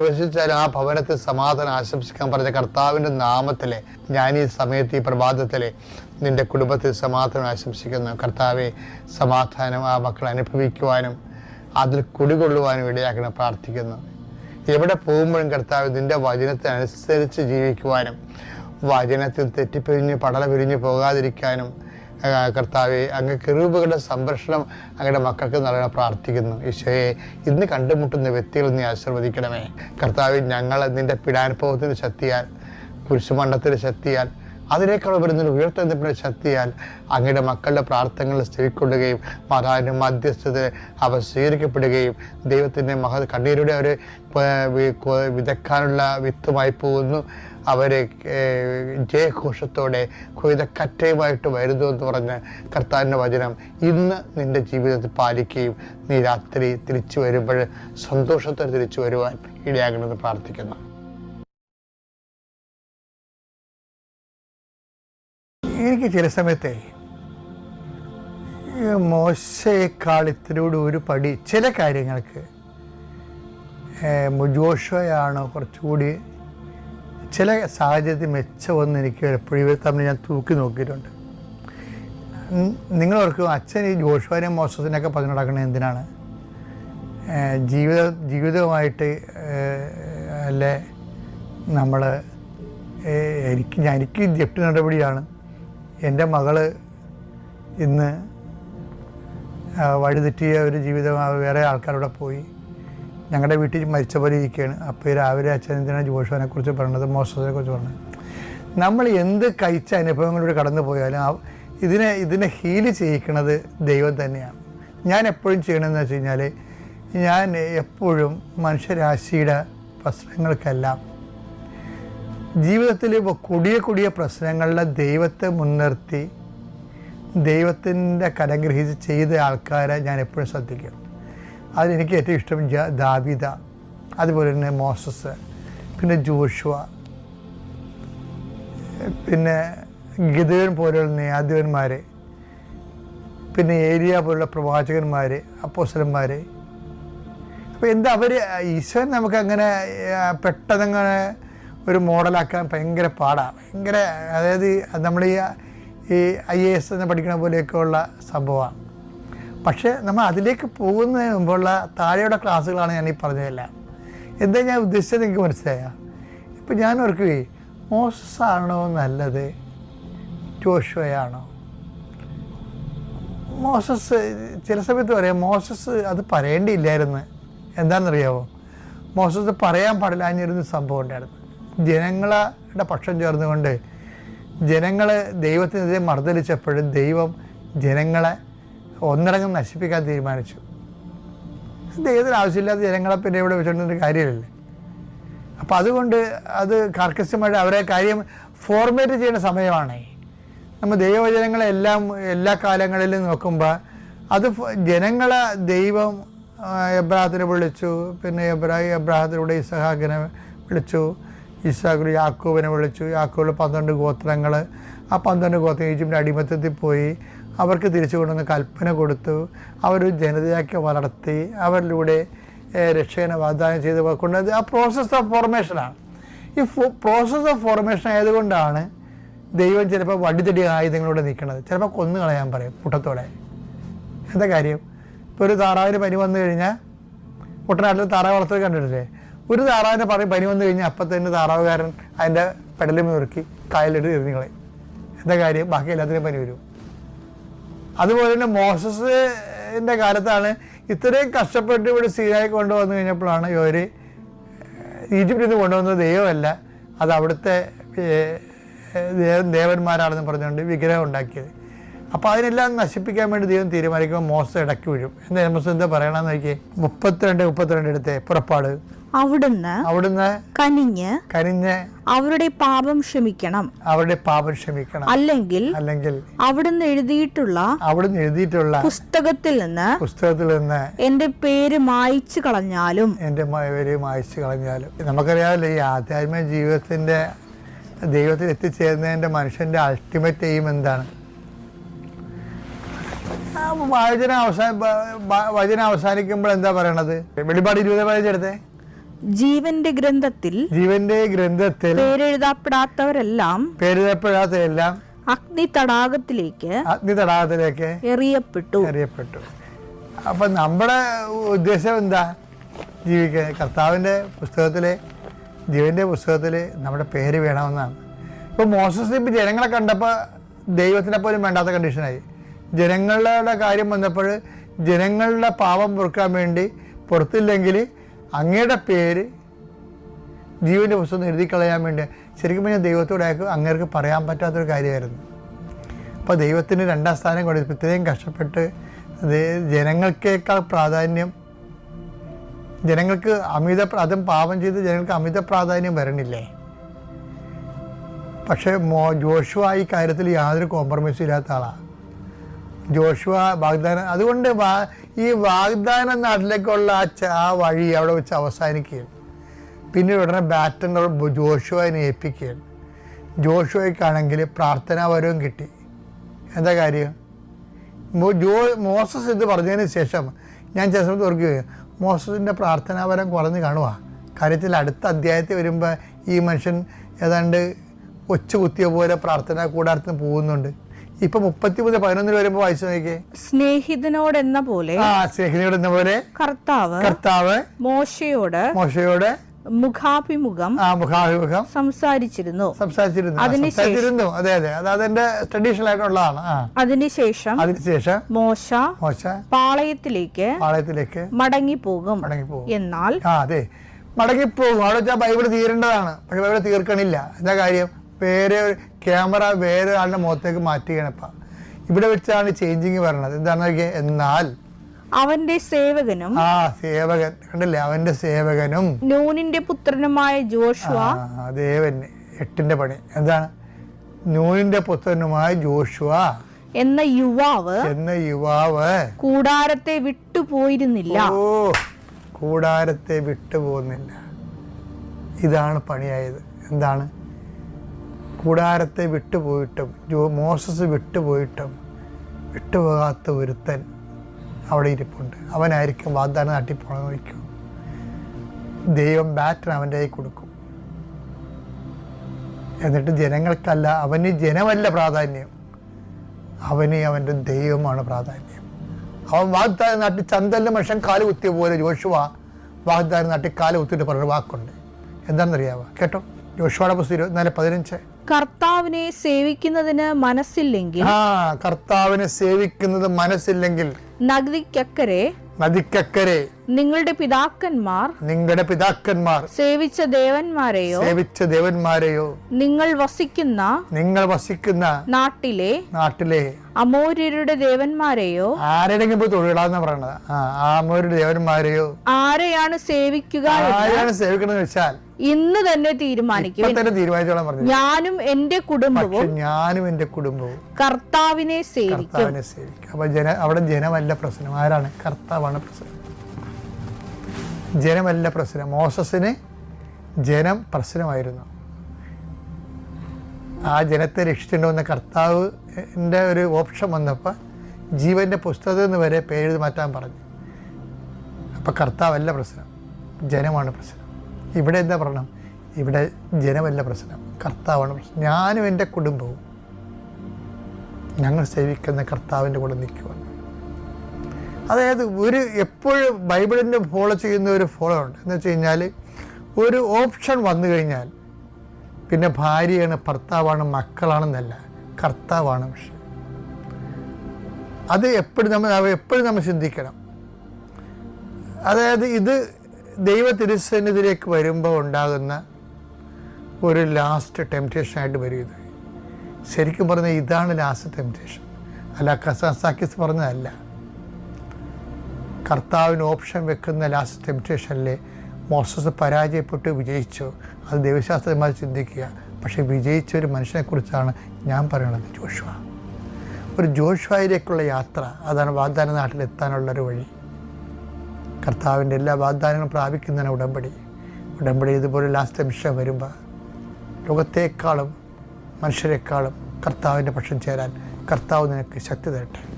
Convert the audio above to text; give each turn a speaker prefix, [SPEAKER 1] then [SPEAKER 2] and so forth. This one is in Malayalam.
[SPEAKER 1] പ്രവേശിച്ചാലും ആ ഭവനത്തിൽ സമാധാനം ആശംസിക്കാൻ പറഞ്ഞ കർത്താവിന്റെ നാമത്തിലെ ഞാൻ ഈ സമയത്ത് ഈ പ്രഭാതത്തിലെ നിന്റെ കുടുംബത്തിൽ സമാധാനം ആശംസിക്കുന്നു. കർത്താവെ സമാധാനം ആ മക്കൾ അനുഭവിക്കുവാനും അതിൽ കുടികൊള്ളുവാനും ഇടയാക്കണം പ്രാർത്ഥിക്കുന്നു. എവിടെ പോകുമ്പോഴും കർത്താവ് നിന്റെ വചനത്തിനനുസരിച്ച് ജീവിക്കുവാനും വചനത്തിൽ തെറ്റിപ്പിരിഞ്ഞ് പടല പിരിഞ്ഞ് പോകാതിരിക്കാനും കർത്താവെ അങ്ങ് കിറൂബുകളുടെ സംരക്ഷണം അങ്ങയുടെ മക്കൾക്ക് നൽകാൻ പ്രാർത്ഥിക്കുന്നു. ഈശോയെ ഇന്ന് കണ്ടുമുട്ടുന്ന വ്യക്തികൾ നീ ആശീർവദിക്കണമേ. കർത്താവ് ഞങ്ങൾ നിന്റെ പിടാനുഭവത്തിന്റെ ശക്തിയാൽ കുരിശുമണ്ഡത്തിന്റെ ശക്തിയാൽ അതിനേക്കാൾ വരുന്നൊരു ഉയർത്തെഴുന്നേൽപ്പിന്റെ ശക്തിയാൽ അങ്ങയുടെ മക്കളുടെ പ്രാർത്ഥനകൾ സ്ഥിരിക്കൊള്ളുകയും മാതാവിന്റെ മധ്യസ്ഥത അവർ സ്വീകരിക്കപ്പെടുകയും ദൈവത്തിന്റെ മഹ കണ്ണീരുടെ അവർ വിതക്കാനുള്ള വിത്തുമായി പോകുന്നു. അവരെ ജയഘോഷത്തോടെ കൊയ്തക്കറ്റയുമായിട്ട് വരുന്നു എന്ന് പറഞ്ഞ കർത്താവിന്റെ വചനം ഇന്ന് നിന്റെ ജീവിതത്തിൽ പാലിക്കുകയും നീ രാത്രി തിരിച്ചു വരുമ്പോൾ സന്തോഷത്തോടെ തിരിച്ചു വരുവാൻ ഇടയാകണമെന്ന് പ്രാർത്ഥിക്കുന്നു. എനിക്ക് ചില സമയത്തെ മോശയേക്കാൾ ഒരു പടി ചില കാര്യങ്ങൾക്ക് ജോഷയാണ് കുറച്ചുകൂടി ചില സാഹചര്യത്തിൽ മെച്ചമൊന്നും എനിക്ക് എപ്പോഴും ഇവർ തമ്മിൽ ഞാൻ തൂക്കി നോക്കിയിട്ടുണ്ട്. നിങ്ങൾ അച്ഛൻ ഈ ജോഷുവാനെയും മോശത്തിനൊക്കെ പറഞ്ഞു നടക്കുന്നത് എന്തിനാണ്? ജീവിത ജീവിതവുമായിട്ട് അല്ലേ നമ്മൾ എനിക്ക് എനിക്ക് ജപ്തി നടപടിയാണ്. എന്റെ മകൾ ഇന്ന് വഴിതെറ്റിയ ഒരു ജീവിതം വേറെ ആൾക്കാരോടെ പോയി. ഞങ്ങളുടെ വീട്ടിൽ മരിച്ച പോലെ ഇരിക്കുകയാണ്. അപ്പോൾ രാവിലെ അച്ഛൻ എന്തിനാണ് ജോഷുവിനെ കുറിച്ച് പറഞ്ഞത്? മോശത്തിനെ കുറിച്ച് പറഞ്ഞത്. നമ്മൾ എന്ത് കഴിച്ച അനുഭവങ്ങളിലൂടെ കടന്നു പോയാലും ഇതിനെ ഇതിനെ ഹീൽ ചെയ്യിക്കുന്നത് ദൈവം തന്നെയാണ്. ഞാൻ എപ്പോഴും ചെയ്യണമെന്ന് വെച്ച് കഴിഞ്ഞാൽ ഞാൻ എപ്പോഴും മനുഷ്യരാശിയുടെ പ്രശ്നങ്ങൾക്കെല്ലാം ജീവിതത്തിൽ കൊടിയ കൊടിയ പ്രശ്നങ്ങളിലെ ദൈവത്തെ മുൻനിർത്തി ദൈവത്തിന്റെ കരഗ്രഹിച്ച് ചെയ്ത ആൾക്കാരെ ഞാൻ എപ്പോഴും ശ്രദ്ധിക്കും. അതിലെനിക്ക് ഏറ്റവും ഇഷ്ടം ദാവീദ അതുപോലെ തന്നെ മോസസ് പിന്നെ ജോഷുവ പിന്നെ ഗിതവൻ പോലെയുള്ള ന്യായാധിപന്മാർ പിന്നെ ഏരിയ പോലുള്ള പ്രവാചകന്മാർ അപ്പോസലന്മാർ അപ്പോൾ എന്താ അവർ ഈശ്വരൻ നമുക്കങ്ങനെ പെട്ടെന്നങ്ങനെ ഒരു മോഡലാക്കാൻ ഭയങ്കര പാടാണ് ഭയങ്കര അതായത് നമ്മൾ ഈ ഐ എ എസ് എന്ന് പഠിക്കണ പോലെയൊക്കെ ഉള്ള സംഭവമാണ് പക്ഷേ നമ്മൾ അതിലേക്ക് പോകുന്നതിന് മുമ്പുള്ള താഴെയുള്ള ക്ലാസ്സുകളാണ് ഞാൻ ഈ പറഞ്ഞതെല്ലാം. എന്താ ഞാൻ ഉദ്ദേശിച്ചത് നിങ്ങൾക്ക് മനസ്സിലായ? ഇപ്പം ഞാൻ ഓർക്കുകയെ മോസസ് ആണോ നല്ലത്? ജോഷയാണോ മോസസ് ചില സമയത്ത് പറയാം മോസസ് അത് പറയേണ്ടിയില്ലായിരുന്നു. എന്താണെന്നറിയാമോ മോസസ് പറയാൻ പാടില്ലാഞ്ഞിരുന്ന സംഭവം ഉണ്ടായിരുന്നു. ജനങ്ങളുടെ പക്ഷം ചേർന്നുകൊണ്ട് ജനങ്ങൾ ദൈവത്തിനെതിരെ മർദ്ദലിച്ചപ്പോഴും ദൈവം ജനങ്ങളെ ഒന്നിറങ്ങും നശിപ്പിക്കാൻ തീരുമാനിച്ചു. ദൈവത്തിന് ആവശ്യമില്ലാത്ത ജനങ്ങളെ പിന്നെ ഇവിടെ വെച്ചിട്ടൊരു കാര്യമില്ലല്ലേ അപ്പോൾ അതുകൊണ്ട് അത് കർക്കശമായിട്ട് അവരെ കാര്യം ഫോർമേറ്റ് ചെയ്യുന്ന സമയമാണ്. നമ്മൾ ദൈവവചനങ്ങളെ എല്ലാം എല്ലാ കാലങ്ങളിലും നോക്കുമ്പോൾ അത് ജനങ്ങളെ ദൈവം എബ്രാഹത്തിനെ വിളിച്ചു പിന്നെ എബ്രാ എബ്രാഹത്തിലൂടെ ഇസഹാഖിനെ വിളിച്ചു ഇസാഖിൽ യാക്കൂബിനെ വിളിച്ചു യാക്കൂബിൽ പന്ത്രണ്ട് ഗോത്രങ്ങൾ ആ പന്ത്രണ്ട് ഗോത്രം ഈജിപ്തിന്റെ അടിമത്തത്തിൽ പോയി. അവർക്ക് തിരിച്ചു കൊണ്ടുവന്ന് കൽപ്പന കൊടുത്തു. അവർ ജനതയാക്കി വളർത്തി. അവരിലൂടെ രക്ഷകനെ വാഗ്ദാനം ചെയ്ത് കൊണ്ടുവന്നത് ആ പ്രോസസ്സ് ഓഫ് ഫോർമേഷനാണ് ഈ പ്രോസസ്സ് ഓഫ് ഫോർമേഷൻ ആയതുകൊണ്ടാണ് ദൈവം ചിലപ്പോൾ വടിതടി ആയുധങ്ങളോടെ നിൽക്കുന്നത്. ചിലപ്പോൾ കൊന്നു കളയാൻ പറയും കൂട്ടത്തോടെ. എന്താ കാര്യം? ഇപ്പോൾ ഒരു താറാവിന് പനി വന്നു കഴിഞ്ഞാൽ കുട്ടനാട്ടിൽ താറാവ് വളർത്തൽ കണ്ടിട്ടില്ലേ? ഒരു താറാവിന് പറയും പനി വന്നു കഴിഞ്ഞാൽ അപ്പം തന്നെ താറാവുകാരൻ അതിന്റെ പെടലും മുറുക്കി കായലിട്ട് എറിഞ്ഞു കളയും. എന്താ കാര്യം? ബാക്കി എല്ലാത്തിനും പനി വരും. അതുപോലെ തന്നെ മോസസിന്റെ കാലത്താണ് ഇത്രയും കഷ്ടപ്പെട്ട് ഇവിടെ സീനായി കൊണ്ടുവന്നു കഴിഞ്ഞപ്പോഴാണ് ഇവർ ഈജിപ്തിൽ നിന്ന് കൊണ്ടുവന്നത് ദൈവമല്ല അത് അവിടുത്തെ ദേവന്മാരാണെന്ന് പറഞ്ഞുകൊണ്ട് വിഗ്രഹം ഉണ്ടാക്കിയത്. അപ്പോൾ അതിനെല്ലാം നശിപ്പിക്കാൻ വേണ്ടി ദൈവം തീരുമാനിക്കുമ്പോൾ മോശം ഇടയ്ക്ക് വീഴും എന്താ നമ്മൾ എന്താ പറയണമെന്ന് നോക്കിയേ. മുപ്പത്തിരണ്ട് മുപ്പത്തിരണ്ട് എടുത്തേ പുറപ്പാട്.
[SPEAKER 2] അവിടുന്ന്
[SPEAKER 1] അവിടുന്ന്
[SPEAKER 2] കനിഞ്ഞ്
[SPEAKER 1] കനിഞ്ഞ്
[SPEAKER 2] അവരുടെ പാപം ക്ഷമിക്കണം.
[SPEAKER 1] അവരുടെ പാപം ക്ഷമിക്കണം.
[SPEAKER 2] അല്ലെങ്കിൽ
[SPEAKER 1] അല്ലെങ്കിൽ
[SPEAKER 2] അവിടുന്ന് എഴുതിയിട്ടുള്ള
[SPEAKER 1] അവിടുന്ന് എഴുതിയിട്ടുള്ള
[SPEAKER 2] പുസ്തകത്തിൽ നിന്ന്
[SPEAKER 1] പുസ്തകത്തിൽ നിന്ന്
[SPEAKER 2] എന്റെ പേര് മായിച്ചു കളഞ്ഞാലും
[SPEAKER 1] എന്റെ പേര് മായിച്ചു കളഞ്ഞാലും. നമുക്കറിയാമല്ലോ ഈ ആധ്യാത്മിക ജീവിതത്തിന്റെ ദൈവത്തിൽ എത്തിച്ചേരുന്നതിന്റെ മനുഷ്യന്റെ അൾട്ടിമേറ്റ് എയിം എന്താണ്? വചന അവസാന വചന അവസാനിക്കുമ്പോൾ എന്താ പറയണത്? വെളിപാട് ഇരുപത് പതിനഞ്ച് എടുത്തേ.
[SPEAKER 2] ജീവന്റെ ഗ്രന്ഥത്തിൽ
[SPEAKER 1] ജീവന്റെ ഗ്രന്ഥത്തിൽ
[SPEAKER 2] പേരെഴുതപ്പെടാത്തവരെല്ലാം
[SPEAKER 1] പേരെഴുതപ്പെടാത്തവരെല്ലാം
[SPEAKER 2] അഗ്നി തടാകത്തിലേക്ക്
[SPEAKER 1] അഗ്നി തടാകത്തിലേക്ക്
[SPEAKER 2] എറിയപ്പെട്ടു.
[SPEAKER 1] എറിയപ്പെട്ടു. അപ്പൊ നമ്മുടെ ഉദ്ദേശം എന്താ? ജീവിക്കാൻ കർത്താവിന്റെ പുസ്തകത്തിൽ ജീവന്റെ പുസ്തകത്തിൽ നമ്മുടെ പേര് വേണമെന്നാണ്. ഇപ്പോൾ മോസസ് ഇപ്പം ജനങ്ങളെ കണ്ടപ്പോൾ ദൈവത്തിനെ പോലും വേണ്ടാത്ത കണ്ടീഷനായി. ജനങ്ങളുടെ കാര്യം വന്നപ്പോൾ ജനങ്ങളുടെ പാപം പൊറുക്കാൻ വേണ്ടി പുറത്തില്ലെങ്കിൽ അങ്ങയുടെ പേര് ജീവന്റെ പുസ്തകം എഴുതി കളയാൻ വേണ്ടി ശരിക്കും പറഞ്ഞാൽ ദൈവത്തോട് അങ്ങേർക്ക് പറയാൻ പറ്റാത്തൊരു കാര്യമായിരുന്നു. അപ്പോൾ ദൈവത്തിന് രണ്ടാം സ്ഥാനം കൊടുത്തു ഇത്രയും കഷ്ടപ്പെട്ട് ജനങ്ങൾക്കേക്കാൾ പ്രാധാന്യം ജനങ്ങൾക്ക് അമിത അതും പാപം ചെയ്ത് ജനങ്ങൾക്ക് അമിത പ്രാധാന്യം വരണില്ലേ? പക്ഷേ മോ ജോഷുവ ഈ കാര്യത്തിൽ യാതൊരു കോംപ്രമൈസും ഇല്ലാത്ത ആളാണ് ജോഷുവ വാഗ്ദാനം. അതുകൊണ്ട് ഈ വാഗ്ദാന നാട്ടിലേക്കുള്ള ആ വഴി അവിടെ വെച്ച് അവസാനിക്കുകയാണ്. പിന്നെ ഉടനെ ബാറ്റൻ ജോഷുവിനെ ഏൽപ്പിക്കുകയാണ്. ജോഷുവയ്ക്കാണെങ്കിൽ പ്രാർത്ഥനാപരവും കിട്ടി. എന്താ കാര്യം? ജോ മോസസ് ഇത് പറഞ്ഞതിന് ശേഷം ഞാൻ ചില സമയത്ത് ഓർക്കുകയും മോസസിന്റെ പ്രാർത്ഥനാപരം കുറഞ്ഞ് കാണുക കാര്യത്തിൽ അടുത്ത അധ്യായത്തിൽ വരുമ്പോൾ ഈ മനുഷ്യൻ ഏതാണ്ട് ഒച്ചു കുത്തിയ പോലെ പ്രാർത്ഥന കൂടാരത്തിന് പോകുന്നുണ്ട്. ഇപ്പം മുപ്പത്തി മൂന്ന് പതിനൊന്നിൽ വരുമ്പോ വായിച്ചു നോക്കിയേ.
[SPEAKER 2] സ്നേഹിതനോട് എന്ന പോലെ
[SPEAKER 1] ആ സ്നേഹിതനോട് എന്ന പോലെ
[SPEAKER 2] കർത്താവ്
[SPEAKER 1] കർത്താവ്
[SPEAKER 2] മോശയോട്
[SPEAKER 1] മോശയോട്
[SPEAKER 2] മുഖാഭിമുഖം
[SPEAKER 1] ആ മുഖാഭിമുഖം
[SPEAKER 2] സംസാരിച്ചിരുന്നു.
[SPEAKER 1] സംസാരിച്ചിരുന്നു.
[SPEAKER 2] അതിനുശേഷം-
[SPEAKER 1] സംസാരിച്ചിരുന്നു. അതെ അതെ. അത് എന്റെ ട്രഡീഷണൽ ആയിട്ടുള്ളതാണ്.
[SPEAKER 2] അതിനുശേഷം
[SPEAKER 1] അതിനുശേഷം
[SPEAKER 2] മോശ
[SPEAKER 1] മോശ
[SPEAKER 2] പാളയത്തിലേക്ക്
[SPEAKER 1] പാളയത്തിലേക്ക്
[SPEAKER 2] മടങ്ങിപ്പോകും.
[SPEAKER 1] മടങ്ങിപ്പോകും.
[SPEAKER 2] എന്നാൽ
[SPEAKER 1] ആ അതെ. മടങ്ങിപ്പോകും. അവിടെ വെച്ചാൽ ബൈബിൾ തീരേണ്ടതാണ്. പക്ഷെ ബൈബിൾ തീർക്കണില്ല. എന്താ കാര്യം? വേറെ ക്യാമറ വേറെ ആളുടെ മുഖത്തേക്ക് മാറ്റുകയാണ് ഇപ്പം. ഇവിടെ വെച്ചാണ് ചേഞ്ചിങ് വരണത്. എന്താണ് എന്നാൽ
[SPEAKER 2] അവന്റെ സേവകനും
[SPEAKER 1] ആ സേവകൻ. കണ്ടില്ലേ? അവന്റെ സേവകനും.
[SPEAKER 2] നൂനിന്റെ പുത്രനുമായ ജോഷുവ
[SPEAKER 1] അതേ ദേവന് എട്ടിന്റെ പണി. എന്താണ്? നൂനിന്റെ പുത്രനുമായ ജോഷുവ
[SPEAKER 2] എന്ന യുവാവ്
[SPEAKER 1] എന്ന യുവാവ്
[SPEAKER 2] കൂടാരത്തെ വിട്ടുപോയിരുന്നില്ല
[SPEAKER 1] ഓ കൂടാരത്തെ വിട്ടുപോകുന്നില്ല ഇതാണ് പണിയായത്. എന്താണ്? കൂടാരത്തെ വിട്ടുപോയിട്ടും ജോ മോസസ് വിട്ടുപോയിട്ടും വിട്ടുപോകാത്ത ഒരുത്തൻ അവിടെ ഇരിപ്പുണ്ട്. അവനായിരിക്കും വാഗ്ദാനം തട്ടിപ്പോണെന്ന് നോക്കും ദൈവം ബാറ്റൻ അവന്റെ കൈ കൊടുക്കും. എന്നിട്ട് ജനങ്ങൾക്കല്ല അവന് ജനമല്ല പ്രാധാന്യം. അവന് അവന്റെ ദൈവമാണ് പ്രാധാന്യം. അവൻ വാഗ്ദാനം നാട്ടി ചന്തലിന്റെ മനുഷ്യൻ കാൽ കുത്തിയ പോലെ ജോഷുവ വാഗ്ദാനം നാട്ടി കാൽ കുത്തിയിട്ട് പറഞ്ഞ വാക്കുണ്ട്. എന്താണെന്നറിയാവോ? കേട്ടോ? ജോഷുവയുടെ പുസ്തകം ഇരുപത്തിനാല് പതിനഞ്ച്.
[SPEAKER 2] കർത്താവിനെ സേവിക്കുന്നതിന് മനസ്സില്ലെങ്കിൽ
[SPEAKER 1] ആ കർത്താവിനെ സേവിക്കുന്നത് മനസ്സില്ലെങ്കിൽ
[SPEAKER 2] നദിക്കക്കരെ
[SPEAKER 1] നദിക്കക്കരെ
[SPEAKER 2] നിങ്ങളുടെ പിതാക്കന്മാർ
[SPEAKER 1] നിങ്ങളുടെ പിതാക്കന്മാർ
[SPEAKER 2] സേവിച്ച ദേവന്മാരെയോ
[SPEAKER 1] സേവിച്ച ദേവന്മാരെയോ
[SPEAKER 2] നിങ്ങൾ വസിക്കുന്ന
[SPEAKER 1] നിങ്ങൾ വസിക്കുന്ന
[SPEAKER 2] നാട്ടിലെ
[SPEAKER 1] നാട്ടിലെ
[SPEAKER 2] അമോര്യരുടെ ദേവന്മാരെയോ
[SPEAKER 1] ആരുടെങ്കിലും പോയി തൊഴിലാന്ന് പറയണത്? ആമോരുടെ ദേവന്മാരെയോ
[SPEAKER 2] ആരെയാണ് സേവിക്കുക
[SPEAKER 1] ആരെയാണ് സേവിക്കണമെന്ന് വെച്ചാൽ
[SPEAKER 2] ഇന്ന് തന്നെ തീരുമാനിക്കും.
[SPEAKER 1] തന്നെ തീരുമാനിച്ചോളാം പറഞ്ഞു.
[SPEAKER 2] ഞാനും എന്റെ കുടുംബവും
[SPEAKER 1] ഞാനും എന്റെ കുടുംബവും
[SPEAKER 2] കർത്താവിനെ സേവിക്കും.
[SPEAKER 1] കർത്താവിനെ സേവിക്കും. അപ്പൊ ജന അവിടെ ജനമല്ല പ്രശ്നം. ആരാണ്? കർത്താവാണ് പ്രശ്നം. ജനമല്ല പ്രശ്നം. മോസസിന് ജനം പ്രശ്നമായിരുന്നു. ആ ജനത്തെ രക്ഷിച്ചിട്ടുണ്ടെന്ന കർത്താവിന്റെ ഒരു ഓപ്ഷൻ വന്നപ്പോൾ ജീവന്റെ പുസ്തകത്തിൽ നിന്ന് വരെ പേര് മാറ്റാൻ പറഞ്ഞു. അപ്പോൾ കർത്താവല്ല പ്രശ്നം. ജനമാണ് പ്രശ്നം. ഇവിടെ എന്താ പറയണം ഇവിടെ ജനമല്ല പ്രശ്നം. കർത്താവാണ് പ്രശ്നം. ഞാനും എന്റെ കുടുംബവും ഞങ്ങൾ സേവിക്കുന്ന കർത്താവിന്റെ കൂടെ നിൽക്കുവാൻ. അതായത് ഒരു എപ്പോഴും ബൈബിളിന്റെ ഫോളോ ചെയ്യുന്ന ഒരു ഫോളോ ഉണ്ട്. എന്ന് വെച്ച് കഴിഞ്ഞാൽ ഒരു ഓപ്ഷൻ വന്നു കഴിഞ്ഞാൽ പിന്നെ ഭാര്യയാണ് ഭർത്താവാണ് മക്കളാണെന്നല്ല കർത്താവാണ് പക്ഷെ. അത് എപ്പോഴും നമ്മൾ എപ്പോഴും നമ്മൾ ചിന്തിക്കണം. അതായത് ഇത് ദൈവ തിരുസന്നിധിയിലേക്ക് വരുമ്പോൾ ഉണ്ടാകുന്ന ഒരു ലാസ്റ്റ് ടെംപ്റ്റേഷനായിട്ട് വരും ഇത്. ശരിക്കും പറഞ്ഞാൽ ഇതാണ് ലാസ്റ്റ് ടെംപ്റ്റേഷൻ അല്ല കസാസാക്കിസ് പറഞ്ഞതല്ല. കർത്താവിന് ഓപ്ഷൻ വെക്കുന്ന ലാസ്റ്റ് ടെംപ്റ്റേഷനിൽ മോസസ് പരാജയപ്പെട്ട് വിജയിച്ചു. അത് ദൈവശാസ്ത്രമായി ചിന്തിക്കുക. പക്ഷേ വിജയിച്ച ഒരു മനുഷ്യനെക്കുറിച്ചാണ് ഞാൻ പറയുന്നത് ജോഷുവ. ഒരു ജോഷുവയിലേക്കുള്ള യാത്ര അതാണ് വാഗ്ദാന നാട്ടിലെത്താനുള്ളൊരു വഴി. കർത്താവിന്റെ എല്ലാ വാഗ്ദാനങ്ങളും പ്രാപിക്കുന്നതിന് ഉടമ്പടി. ഉടമ്പടി ഇതുപോലെ ലാസ്റ്റ് നിമിഷം വരുമ്പോൾ ലോകത്തേക്കാളും മനുഷ്യരെക്കാളും കർത്താവിന്റെ പക്ഷം ചേരാൻ കർത്താവ് നിനക്ക് ശക്തി തരട്ടെ.